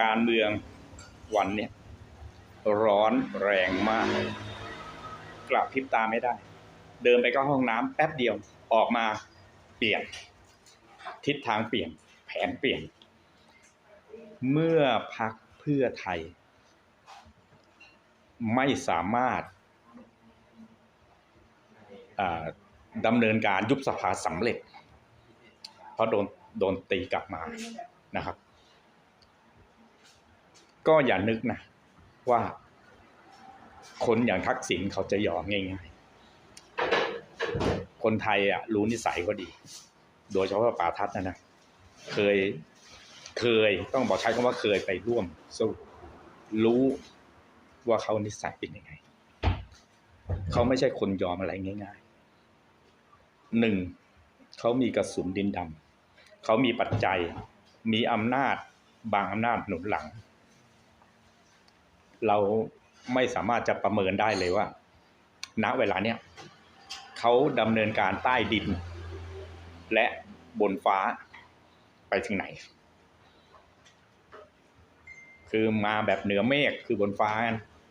การเมืองวันเนี้ยร้อนแรงมาก กลับพริบตาไม่ได้ เดินไปเข้าห้องน้ำแป๊บเดียวออกมาเปลี่ยน ทิศทางเปลี่ยน แผนเปลี่ยน เมื่อพักเพื่อไทย ไม่สามารถาดำเนินการยุบสภาสำเร็จ เพราะโดนโดนตีกลับมานะครับ ก็อย่านึกนะว่า คนอย่างทักษิณเขาจะยอมง่ายๆ คนไทยอะ รู้นิสัยก็ดี โดยเฉพาะป่าทัศน์นะนะ เคยเคยต้องบอกใช้คำว่าเคยไปร่วมสู้รู้ว่าเขานิสัยเป็นยังไง เขาไม่ใช่คนยอมอะไรง่ายๆหนึ่งเขามีกระสุนดินดำเขามีปัจจัย มีอำนาจ บางอำนาจหนุนหลัง เราไม่สามารถจะประเมินได้เลยว่า ณเวลาเนี้ยเขาดำเนินการใต้ดิน และบนฟ้าไปถึงไหน คือมาแบบเหนือเมฆคือบนฟ้า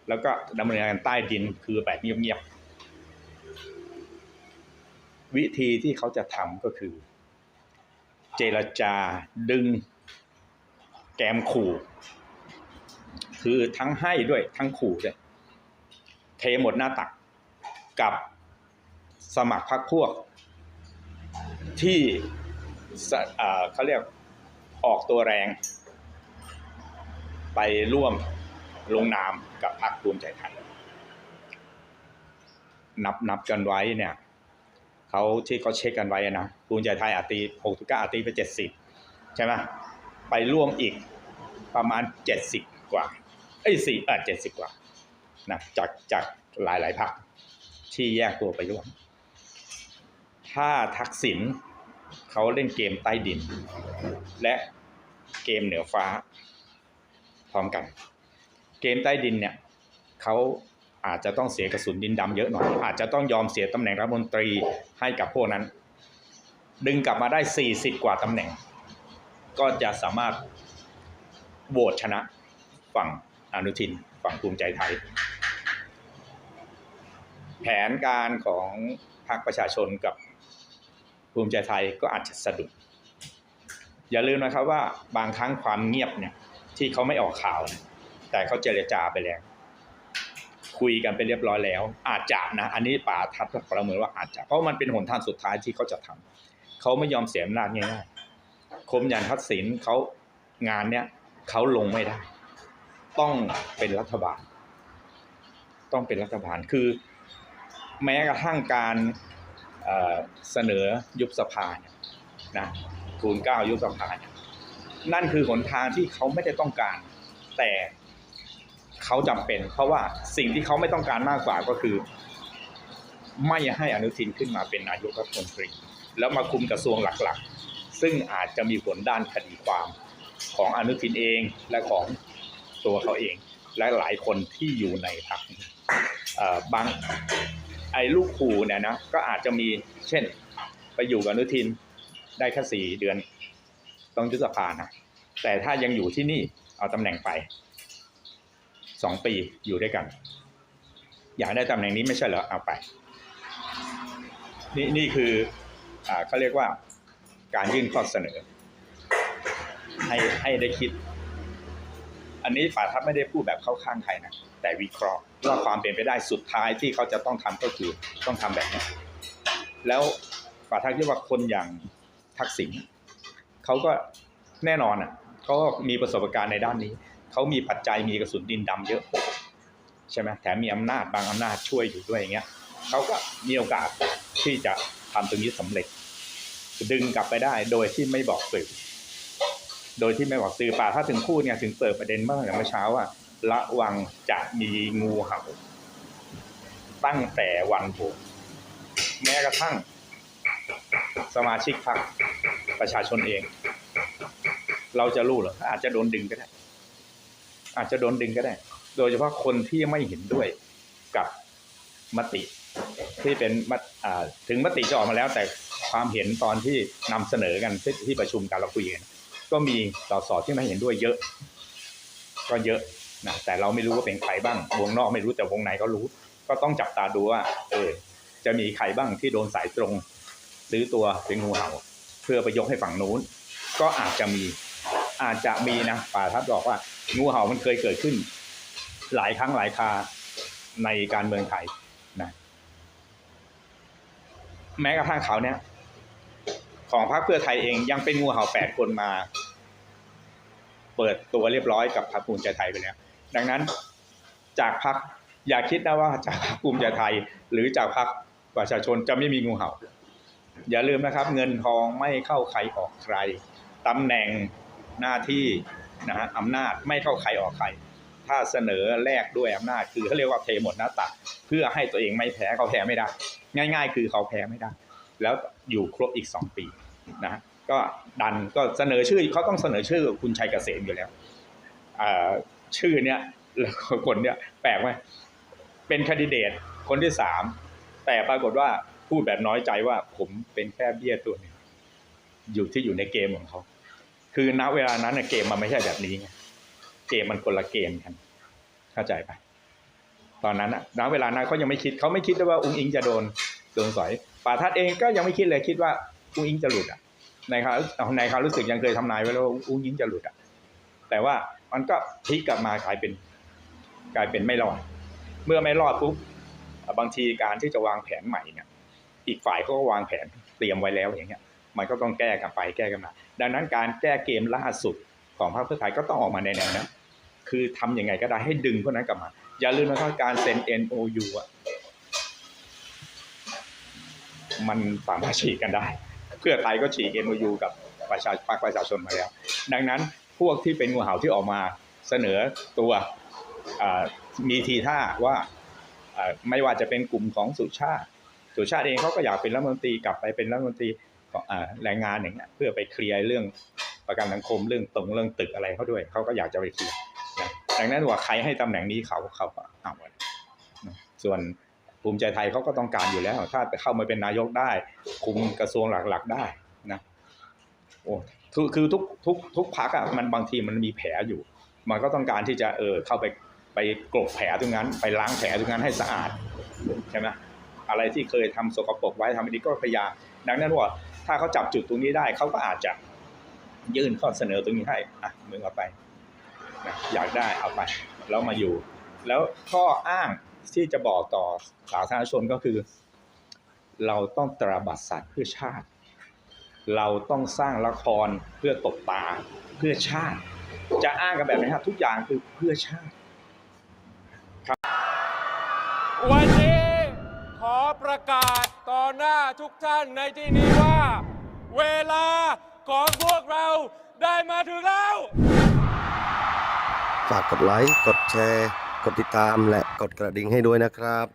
แล้วก็ดำเนินการใต้ดินคือแบบเงียบๆวิธีที่เขาจะทำก็คือ เจรจาดึง แกมขู่ คือทั้งให้ด้วยทั้งขู่ด้วยเทหมดหน้าตักกับสมัครพรรคพวก ที่เอ่อเขาเรียกออกตัวแรง ไปร่วมลงนามกับพรรคภูมิใจไทย นับนับกันไว้เนี่ยเขาที่เขาเช็คกันไว้นะภูมิใจไทยอาตีหกสิบเก้าอาตีไปเจ็ดสิบใช่ไหมไปร่วมอีกประมาณเจ็ดสิบ กว่าเอ้สี่เออเจ็ดสิบกว่านะจากจากหลายหลายพรรคที่แยกตัวไปร่วม ถ้าทักษิณเขาเล่นเกมใต้ดิน และเกมเหนือฟ้า พร้อมกัน เกมใต้ดินเนี่ยเขาอาจจะต้องเสียกระสุนดินดำเยอะหน่อย อาจจะต้องยอมเสียตำแหน่งรัฐมนตรีให้กับพวกนั้น ดึงกลับมาได้ 40 กว่าตำแหน่ง ก็จะสามารถโหวตชนะ ฝั่งอนุทิน ฝั่งภูมิใจไทย แผนการของพรรคประชาชนกับภูมิใจไทยก็อาจจะสะดุด อย่าลืมนะครับว่าบางครั้งความเงียบเนี่ยที่เขาไม่ออกข่าว แต่เขาเจรจาไปแล้ว คุยกันไปเรียบร้อยแล้ว อาจจะนะอันนี้ป่าทัดประเมินว่าอาจจะเพราะมันเป็นหนทางสุดท้ายที่เขาจะทำเขาไม่ยอมเสียอำนาจง่ายๆคมยันทักษิณเขางานเนี้ยเขาลงไม่ได้ ต้องเป็นรัฐบาล ต้องเป็นรัฐบาลคือแม้กระทั่งการเเสนอยุบสภาเนี่ยนะทูลเก้ายุบสภาเนี่ยนั่นคือหนทางที่เขาไม่ได้ต้องการ แต่เขาจำเป็น เพราะว่าสิ่งที่เขาไม่ต้องการมากกว่าก็คือ ไม่ให้อนุทินขึ้นมาเป็นนายกรัฐมนตรี แล้วมาคุมกระทรวงหลักๆ ซึ่งอาจจะมีผลด้านคดีความของอนุทินเองและของ ตัวเขาเอง และหลายคนที่อยู่ในพรรคบางไอ้ลูกขู่เนี่ยนะก็อาจจะมีเช่น ไปอยู่กับนุทินได้แค่สี่เดือน ต้องยุบสภานะแต่ถ้ายังอยู่ที่นี่เอาตำแหน่งไปสองปีอยู่ด้วยกัน อยากได้ตำแหน่งนี้ไม่ใช่เหรอเอาไป นี่นี่คืออเขาเรียกว่าการยื่นข้อเสนอ ให้ให้ได้คิด อันนี้ฝ่าทัพไม่ได้พูดแบบเข้าข้างใครนะแต่วิเคราะห์ว่าความเป็นไปได้สุดท้ายที่เขาจะต้องทำก็คือต้องทำแบบนี้แล้วฝ่าทัพคิดว่าคนอย่างทักษิณเขาก็แน่นอนอะเขาก็มีประสบการณ์ในด้านนี้เขามีปัจจัยมีกระสุนดินดำเยอะใช่ไหมแถมมีอำนาจบางอำนาจช่วยอยู่ด้วยอย่างเงี้ยเขาก็มีโอกาสที่จะทำตรงนี้สำเร็จ ดึงกลับไปได้โดยที่ไม่บอกสื่อ โดยที่ไม่บอกสื่อป่าถ้าถึงพูดเนี่ยถึงเปิดประเด็นเมื่อเมื่อเช้าว่าระวังจะมีงูเห่า ตั้งแต่วันโหวแม้กระทั่ง สมาชิกพรรคประชาชนเอง เราจะรู้หรออาจจะโดนดึงก็ได้ อาจจะโดนดึงก็ได้ โดยเฉพาะคนที่ไม่เห็นด้วยกับมติ ที่เป็นมถึงมติจะออกมาแล้วแต่ความเห็นตอนที่นำเสนอกันที่ที่ประชุมกันเราคุยกัน ก็มีสสที่ไม่เห็นด้วยเยอะ ก็เยอะนะแต่เราไม่รู้ว่าเป็นใครบ้าง วงนอกไม่รู้แต่วงในก็รู้ ก็ต้องจับตาดูว่า เออ จะมีใครบ้างที่โดนสายตรง ซื้อตัวเป็นงูเห่า เพื่อไปยกให้ฝั่งนู้น ก็อาจจะมี อาจจะมีนะป่าทับบอกว่า งูเห่ามันเคยเกิดขึ้น หลายครั้งหลายคราในการเมืองไทยนะ แม้กระทั่งเขาเนี่ย ของพรรคเพื่อไทยเองยังเป็นงูเห่าแปดคนมา เปิดตัวเรียบร้อยกับพรรคภูมิใจไทยไปแล้วดังนั้นจากพรรคอย่าคิดนะว่าจากพรรคภูมิใจไทย หรือจากพรรคประชาชนจะไม่มีงูเห่า อย่าลืมนะครับ เงินทองไม่เข้าใครออกใครตำแหน่งหน้าที่นะฮะอำนาจไม่เข้าใครออกใคร ถ้าเสนอแลกด้วยอำนาจคือเขาเรียกว่าเทหมดหน้าตักเพื่อให้ตัวเองไม่แพ้เขาแพ้ไม่ได้ ง่าย ๆ คือเขาแพ้ไม่ได้ แล้วอยู่ครบอีกสองปีนะฮะก็ดันก็เสนอชื่อเขาต้องเสนอชื่อคุณชัยเกษมอยู่แล้วชื่อเนี้ยแล้วคนเนี้ยแปลกไหมเป็นคนดิเดตคนที่สามแต่ปรากฏว่าพูดแบบน้อยใจว่าผมเป็นแค่เบี้ยตัวหนึงอยู่ที่อยู่ในเกมของเขาคือณเวลานั้นเกมมันไม่ใช่แบบนี้ไงเกมมันคนละเกมกัน เข้าใจปะตอนนั้นอะณเวลานั้นเขายังไม่คิดเขาไม่คิดด้วยว่าอุ้งอิงจะโดน โดนสอยป่าทัดเองก็ยังไม่คิดเลยคิดว่าอุ้งอิงจะหลุดอะในความในความรู้สึกยังเคยทำนายไว้แล้วว่าอุ้งอิงจะหลุดอะแต่ว่ามันก็พลิกกลับมากลายเป็น กลายเป็นไม่รอด เมื่อไม่รอดปุ๊บบางทีการที่จะวางแผนใหม่เนี่ยอีกฝ่ายเขาก็วางแผนเตรียมไว้แล้วอย่างเงี้ย มันก็ต้องแก้กันไปแก้กันมา ดังนั้นการแก้เกมล่าสุดของพรรคเพื่อไทยก็ต้องออกมาในแนวนั้นคือทำยังไงก็ได้ให้ดึงพวกนั้นกลับมา อย่าลืมนะครับการเซ็น NOU อะ มันสามารถฉีกกันได้ เพื่อไทยก็ฉีก MOU กับประชาพรรคประชาชนมาแล้ว ดังนั้นพวกที่เป็นงูเห่าที่ออกมาเสนอตัวมีทีท่าว่าไม่ว่าจะเป็นกลุ่มของสุชาติสุชาติเองเขาก็อยากเป็นรัฐมนตรีกลับไปเป็นรัฐมนตรีแรงงานอย่างเงี้ยเพื่อไปเคลียร์เรื่องประกันสังคมเรื่องตรงเรื่องตึกอะไรเขาด้วยเขาก็อยากจะไปเคลียร์ดังนั้นว่าใครให้ตำแหน่งนี้เขาเขาก็เอาไว้นะส่วน ภูมิใจไทยเขาก็ต้องการอยู่แล้ว ถ้าเข้ามาเป็นนายกได้ คุมกระทรวงหลักๆได้นะโอ้คือคือทุกทุกทุกพักอะมันบางทีมันมีแผลอยู่ มันก็ต้องการที่จะเออเข้าไปไปกลบแผลตรงนั้นไปล้างแผลตรงนั้นให้สะอาดใช่ไหมอะไรที่เคยทำสกปรกไว้ทำไม่ดีก็พยายามดังนั้นว่าถ้าเขาจับจุดตรงนี้ได้เขาก็อาจจะยื่นข้อเสนอตรงนี้ให้อะมึงเอาไปนะอยากได้เอาไปแล้วมาอยู่ แล้วข้ออ้าง ที่จะบอกต่อสาธารณชนก็คือ เราต้องตราบัดสัตว์เพื่อชาติ เราต้องสร้างละครเพื่อตบตาเพื่อชาติ จะอ้างกันแบบนี้ครับทุกอย่างคือเพื่อชาติวันนี้ขอประกาศต่อหน้าทุกท่านในที่นี้ว่า เวลาของพวกเราได้มาถึงแล้ว ฝากกดไลค์ กดแชร์ กดติดตามและกดกระดิ่งให้ด้วยนะครับ